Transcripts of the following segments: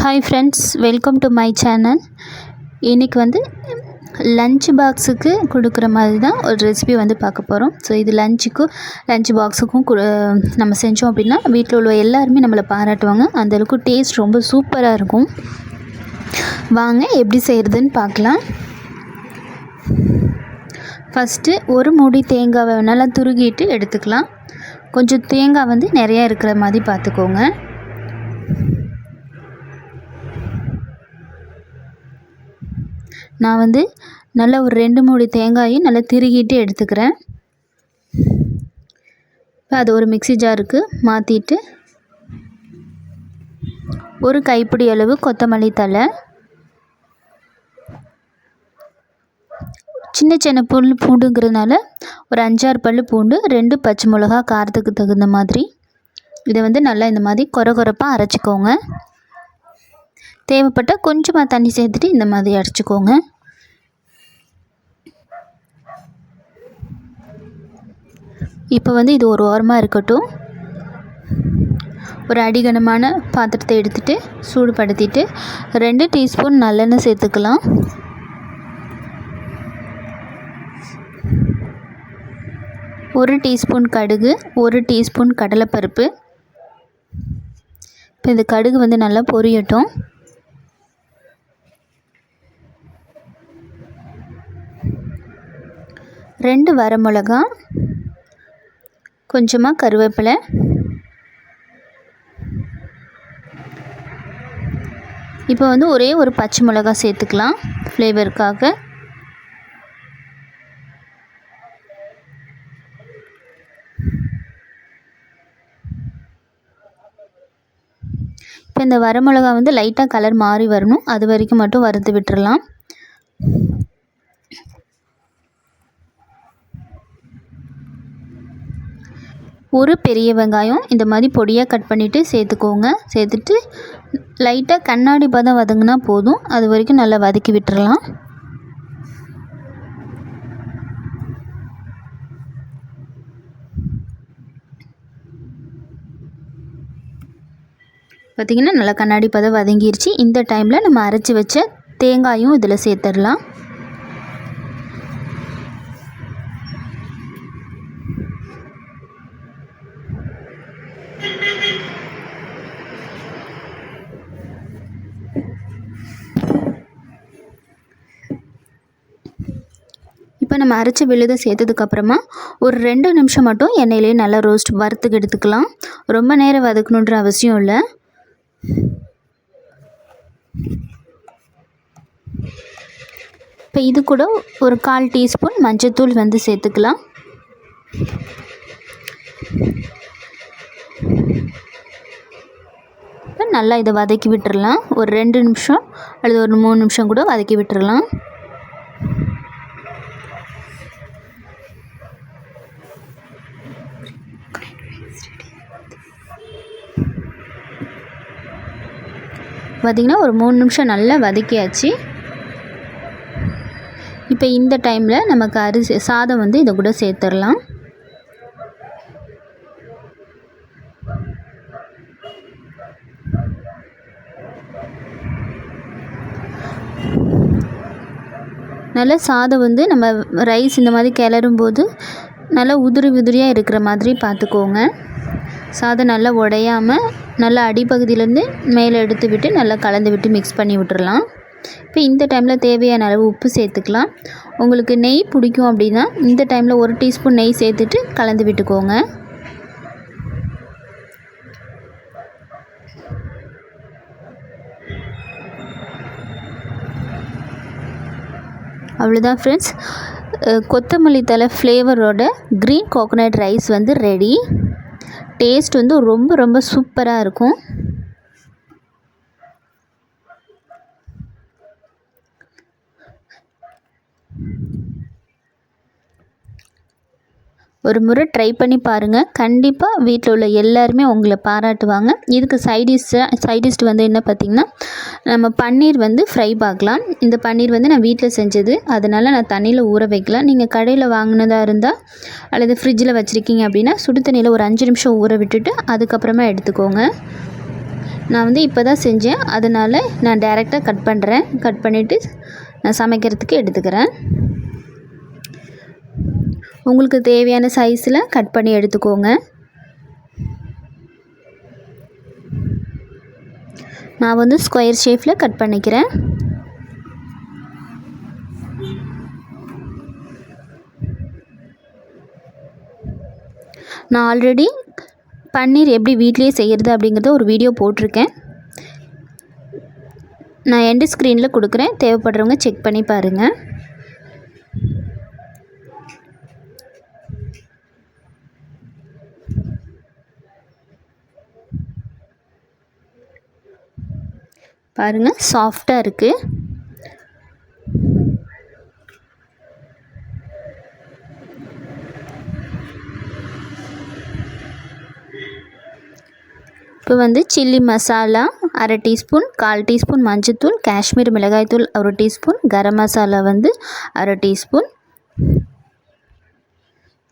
Hi friends welcome to my channel இன்றைக்கி வந்து lunch பாக்ஸுக்கு கொடுக்குற மாதிரி தான் ஒரு ரெசிபி வந்து பார்க்க போகிறோம் ஸோ இது லஞ்சுக்கும் லஞ்ச் பாக்ஸுக்கும் கு நம்ம செஞ்சோம் அப்படின்னா வீட்டில் உள்ள எல்லாருமே நம்மளை பாராட்டுவாங்க. அந்தளவுக்கு டேஸ்ட் ரொம்ப சூப்பராக இருக்கும். வாங்க எப்படி செய்கிறதுன்னு பார்க்கலாம். ஃபஸ்ட்டு ஒரு மூடி தேங்காவை நல்லா துருகிட்டு எடுத்துக்கலாம். கொஞ்சம் தேங்காய் வந்து நிறையா இருக்கிற மாதிரி பார்த்துக்கோங்க. நான் வந்து நல்லா ஒரு ரெண்டு மூடி தேங்காயும் நல்லா திருகிட்டு எடுத்துக்கிறேன். இப்போ அது ஒரு மிக்ஸி ஜாருக்கு மாற்றிட்டு ஒரு கைப்பிடி அளவு கொத்தமல்லி தழை. சின்ன சின்ன புல் பூண்டுங்கிறதுனால ஒரு அஞ்சாறு பல் பூண்டு ரெண்டு பச்சை மிளகா காரத்துக்கு தகுந்த மாதிரி. இதை வந்து நல்லா இந்த மாதிரி கொர கொரப்பாக அரைச்சிக்கோங்க. தேவைப்பட்டால் கொஞ்சமாக தண்ணி சேர்த்துட்டு இந்த மாதிரி அரைச்சிக்கோங்க. இப்போ வந்து இது ஒரு ஓரமாக இருக்கட்டும். ஒரு அடிகனமான பாத்திரத்தை எடுத்துகிட்டு சூடுபடுத்திட்டு ரெண்டு டீஸ்பூன் நல்லெண்ணெய் சேர்த்துக்கலாம். ஒரு டீஸ்பூன் கடுகு ஒரு டீஸ்பூன் கடலைப்பருப்பு. இப்போ இந்த கடுகு வந்து நல்லா பொரியட்டும். ரெண்டு வரமிளகா கொஞ்சமாக கருவேப்பிலை. இப்போ வந்து ஒரே ஒரு பச்சை மிளகா சேர்த்துக்கலாம் ஃப்ளேவருக்காக. இப்போ இந்த வரமிளகா வந்து லைட்டாக கலர் மாறி வரணும். அது வரைக்கும் மட்டும் வறுத்து விட்டுறலாம். ஒரு பெரிய வெங்காயம் இந்த மாதிரி பொடியாக கட் பண்ணிவிட்டு சேர்த்துக்கோங்க. சேர்த்துட்டு லைட்டாக கண்ணாடி பதம் வதங்கினா போதும். அது வரைக்கும் நல்லா வதக்கி விட்டுறலாம். பார்த்திங்கன்னா நல்லா கண்ணாடி பதம் வதங்கிருச்சு. இந்த டைமில் நம்ம அரைச்சி வச்ச தேங்காயும் இதில் சேர்த்துடலாம். இப்போ நம்ம அரைச்ச விழுதை சேர்த்ததுக்கப்புறமா ஒரு ரெண்டு நிமிஷம் மட்டும் எண்ணெயிலே நல்லா ரோஸ்ட் வறுத்துக்கு எடுத்துக்கலாம். ரொம்ப நேரம் வதக்கணுன்ற அவசியம் இல்லை. இப்போ இது கூட ஒரு கால் டீஸ்பூன் மஞ்சத்தூள் வந்து சேர்த்துக்கலாம். இப்போ நல்லா இதை வதக்கி விட்டுறலாம். ஒரு ரெண்டு நிமிஷம் அல்லது ஒரு மூணு நிமிஷம் கூட வதக்கி விட்டுறலாம். பார்த்திங்கன்னா ஒரு மூணு நிமிஷம் நல்லா வதக்கியாச்சு. இப்போ இந்த டைமில் நமக்கு அரிசி சாதம் வந்து இதை கூட சேர்த்துடலாம். நல்லா சாதம் வந்து நம்ம ரைஸ் இந்த மாதிரி கிளறும் போது நல்லா உதிரி உதிரியாக இருக்கிற மாதிரி பார்த்துக்கோங்க. சாதம் நல்லா உடையாமல் நல்லா அடிப்பகுதியிலேருந்து மேலே எடுத்து விட்டு நல்லா கலந்து விட்டு மிக்ஸ் பண்ணி விட்டுறலாம். இப்போ இந்த டைமில் தேவையான அளவு உப்பு சேர்த்துக்கலாம். உங்களுக்கு நெய் பிடிக்கும் அப்படின்னா இந்த டைமில் ஒரு டீஸ்பூன் நெய் சேர்த்துட்டு கலந்து விட்டுக்கோங்க. அவ்வளோதான் ஃப்ரெண்ட்ஸ் கொத்தமல்லி தலை ஃப்ளேவரோட க்ரீன் கோகோனட் ரைஸ் வந்து ரெடி டேஸ்ட் வந்து ரொம்ப ரொம்ப சூப்பராக இருக்கும். ஒரு முறை ட்ரை பண்ணி பாருங்கள் கண்டிப்பாக வீட்டில் உள்ள எல்லாருமே உங்களை பாராட்டுவாங்க. இதுக்கு சைடிஷ்ஷை சைடிஷ்ட் வந்து என்ன பார்த்திங்கன்னா நம்ம பன்னீர் வந்து ஃப்ரை பார்க்கலாம். இந்த பன்னீர் வந்து நான் வீட்டில் செஞ்சது. அதனால் நான் தண்ணியில் ஊற வைக்கலாம் நீங்கள் கடையில் வாங்கினதாக இருந்தால் அல்லது ஃப்ரிட்ஜில் வச்சுருக்கீங்க அப்படின்னா சுடு தண்ணியில் ஒரு அஞ்சு நிமிஷம் ஊற விட்டுட்டு அதுக்கப்புறமா எடுத்துக்கோங்க. நான் வந்து இப்போ தான் செஞ்சேன். அதனால் நான் டைரெக்டாக கட் பண்ணுறேன் கட் பண்ணிவிட்டு நான் சமைக்கிறதுக்கு எடுத்துக்கிறேன். உங்களுக்கு தேவையான சைஸில் கட் பண்ணி எடுத்துக்கோங்க. நான் வந்து ஸ்கொயர் ஷேப்பில் கட் பண்ணிக்கிறேன். நான் ஆல்ரெடி பன்னீர் எப்படி வீட்லேயே செய்கிறது அப்படிங்கிறத ஒரு வீடியோ போட்டிருக்கேன். நான் எண்டு ஸ்க்ரீனில் கொடுக்குறேன். தேவைப்படுறவங்க செக் பண்ணி பாருங்கள் பாருங்கள் சாஃப்டாக இருக்குது இப்போ வந்து சில்லி மசாலா அரை டீஸ்பூன் கால் டீஸ்பூன் மஞ்சத்தூள் காஷ்மீர் மிளகாய்த்தூள் ஒரு டீஸ்பூன் கரம் மசாலா வந்து அரை டீஸ்பூன்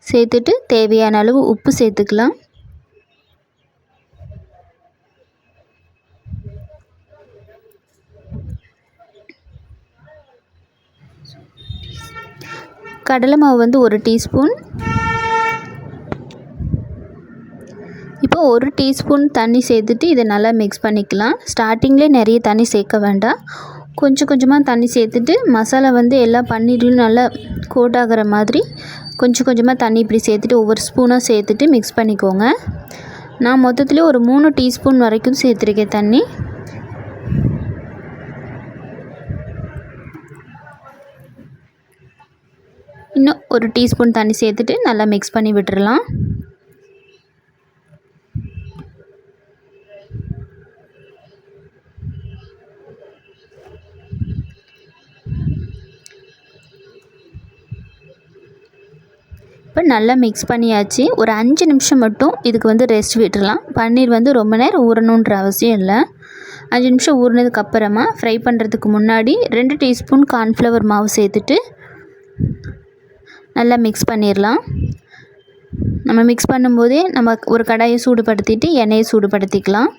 சேர்த்துட்டு தேவையான அளவு உப்பு சேர்த்துக்கலாம். கடலை மாவு வந்து ஒரு டீஸ்பூன். இப்போ ஒரு டீஸ்பூன் தண்ணி சேர்த்துட்டு இதை நல்லா மிக்ஸ் பண்ணிக்கலாம். ஸ்டார்டிங்லேயே நிறைய தண்ணி சேர்க்க வேண்டாம். கொஞ்சம் கொஞ்சமாக தண்ணி சேர்த்துட்டு மசாலா வந்து எல்லா பன்னீர்லையும் நல்லா கோட் ஆகிற மாதிரி கொஞ்சம் கொஞ்சமாக தண்ணி இப்படி சேர்த்துட்டு ஒவ்வொரு ஸ்பூனாக சேர்த்துட்டு மிக்ஸ் பண்ணிக்கோங்க. நான் மொத்தத்துலேயே ஒரு மூணு டீஸ்பூன் வரைக்கும் சேர்த்துருக்கேன் தண்ணி. இன்னும் ஒரு டீஸ்பூன் தண்ணி சேர்த்துட்டு நல்லா மிக்ஸ் பண்ணி விட்டுறலாம். இப்போ நல்லா மிக்ஸ் பண்ணியாச்சு. ஒரு அஞ்சு நிமிஷம் மட்டும் இதுக்கு வந்து ரெஸ்ட் விட்டுடலாம் பன்னீர் வந்து ரொம்ப நேரம் ஊறணுன்ற அவசியம் இல்லை. அஞ்சு நிமிஷம் ஊறினதுக்கு அப்புறமா ஃப்ரை பண்ணுறதுக்கு முன்னாடி ரெண்டு டீஸ்பூன் கார்ன்ஃப்ளவர் மாவு சேர்த்துட்டு நல்லா மிக்ஸ் பண்ணிடலாம் நம்ம மிக்ஸ் பண்ணும்போதே நம்ம ஒரு கடாயை சூடுபடுத்திட்டு எண்ணெயை சூடுபடுத்திக்கலாம்.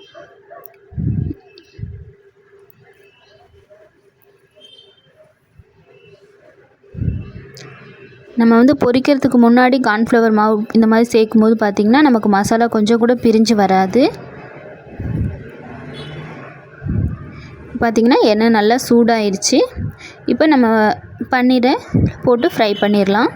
நம்ம வந்து பொரிக்கிறதுக்கு முன்னாடி கார்ன்ஃப்ளவர் மாவு இந்த மாதிரி சேர்க்கும் போது பார்த்திங்கன்னா நமக்கு மசாலா கொஞ்சம் கூட பிரிஞ்சு வராது. பார்த்திங்கன்னா எண்ணெய் நல்லா சூடாயிருச்சு. இப்போ நம்ம பன்னீரை போட்டு ஃப்ரை பண்ணிடலாம்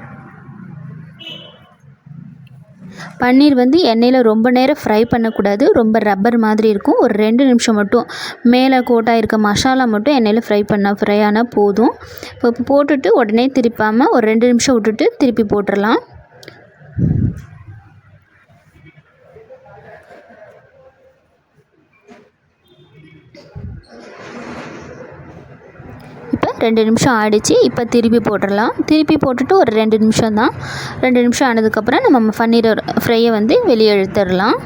பன்னீர் வந்து எண்ணெயில் ரொம்ப நேரம் ஃப்ரை பண்ணக்கூடாது. ரொம்ப ரப்பர் மாதிரி இருக்கும். ஒரு ரெண்டு நிமிஷம் மட்டும். மேலே கோட்டாக இருக்க மசாலா மட்டும் எண்ணெயில் ஃப்ரை பண்ணால் ஃப்ரை ஆனால் போதும். இப்போ போட்டுட்டு உடனே திருப்பாமல் ஒரு ரெண்டு நிமிஷம் விட்டுட்டு திருப்பி போட்டுடலாம் ரெண்டு நிமிஷம் ஆடிச்சு இப்போ திருப்பி போட்டுடலாம். திருப்பி போட்டுட்டு ஒரு ரெண்டு நிமிஷம் தான் ரெண்டு நிமிஷம் ஆனதுக்கப்புறம் நம்ம பன்னீர் ஃப்ரையை வந்து வெளியே எடுத்துடலாம்.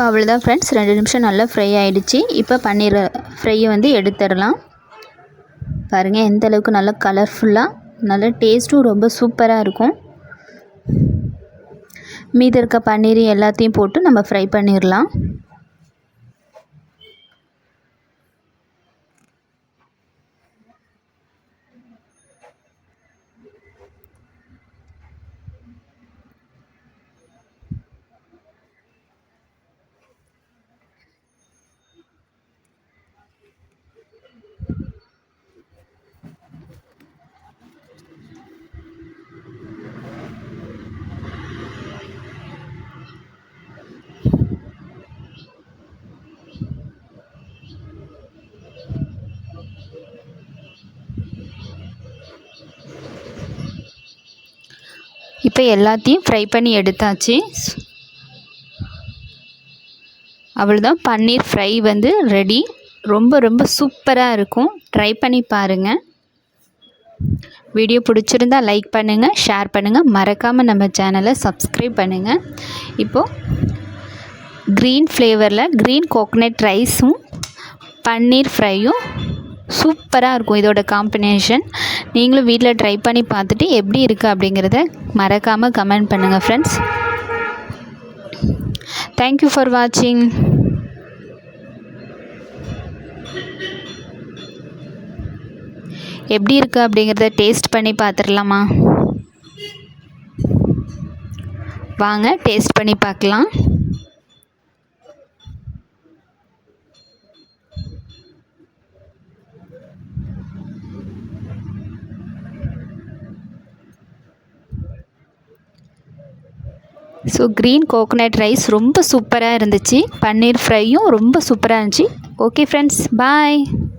இப்போ அவ்வளோதான் ஃப்ரெண்ட்ஸ் ரெண்டு நிமிஷம் நல்லா ஃப்ரை ஆகிடுச்சு இப்போ பன்னீர் ஃப்ரையை வந்து எடுத்துடலாம். பாருங்கள் எந்த அளவுக்கு நல்லா கலர்ஃபுல்லாக நல்ல டேஸ்ட்டும் ரொம்ப சூப்பராக இருக்கும். மீதி இருக்க பன்னீர் எல்லாத்தையும் போட்டு நம்ம ஃப்ரை பண்ணிடலாம். இப்போ எல்லாத்தையும் ஃப்ரை பண்ணி எடுத்தாச்சு. அவ்வளோதான் பன்னீர் ஃப்ரை வந்து ரெடி ரொம்ப ரொம்ப சூப்பராக இருக்கும். ட்ரை பண்ணி பாருங்கள் வீடியோ பிடிச்சிருந்தா லைக் பண்ணுங்கள் ஷேர் பண்ணுங்கள் மறக்காமல் நம்ம சேனலை சப்ஸ்கிரைப் பண்ணுங்கள் இப்போது க்ரீன் ஃப்ளேவரில் க்ரீன் கோகனட் ரைஸும் பன்னீர் ஃப்ரையும் சூப்பராக இருக்கும் இதோட காம்பினேஷன் நீங்களும் வீட்டில் ட்ரை பண்ணி பார்த்துட்டு எப்படி இருக்குது அப்படிங்கிறத மறக்காமல் கமெண்ட் பண்ணுங்கள் ஃப்ரெண்ட்ஸ் தேங்க்யூ ஃபார் வாட்சிங் எப்படி இருக்குது அப்படிங்கிறத டேஸ்ட் பண்ணி பார்த்துடலாமா? வாங்க டேஸ்ட் பண்ணி பார்க்கலாம். ஸோ க்ரீன் கோகோனட் ரைஸ் ரொம்ப சூப்பராக இருந்துச்சு. பன்னீர் ஃப்ரையும் ரொம்ப சூப்பராக இருந்துச்சு. Okay friends bye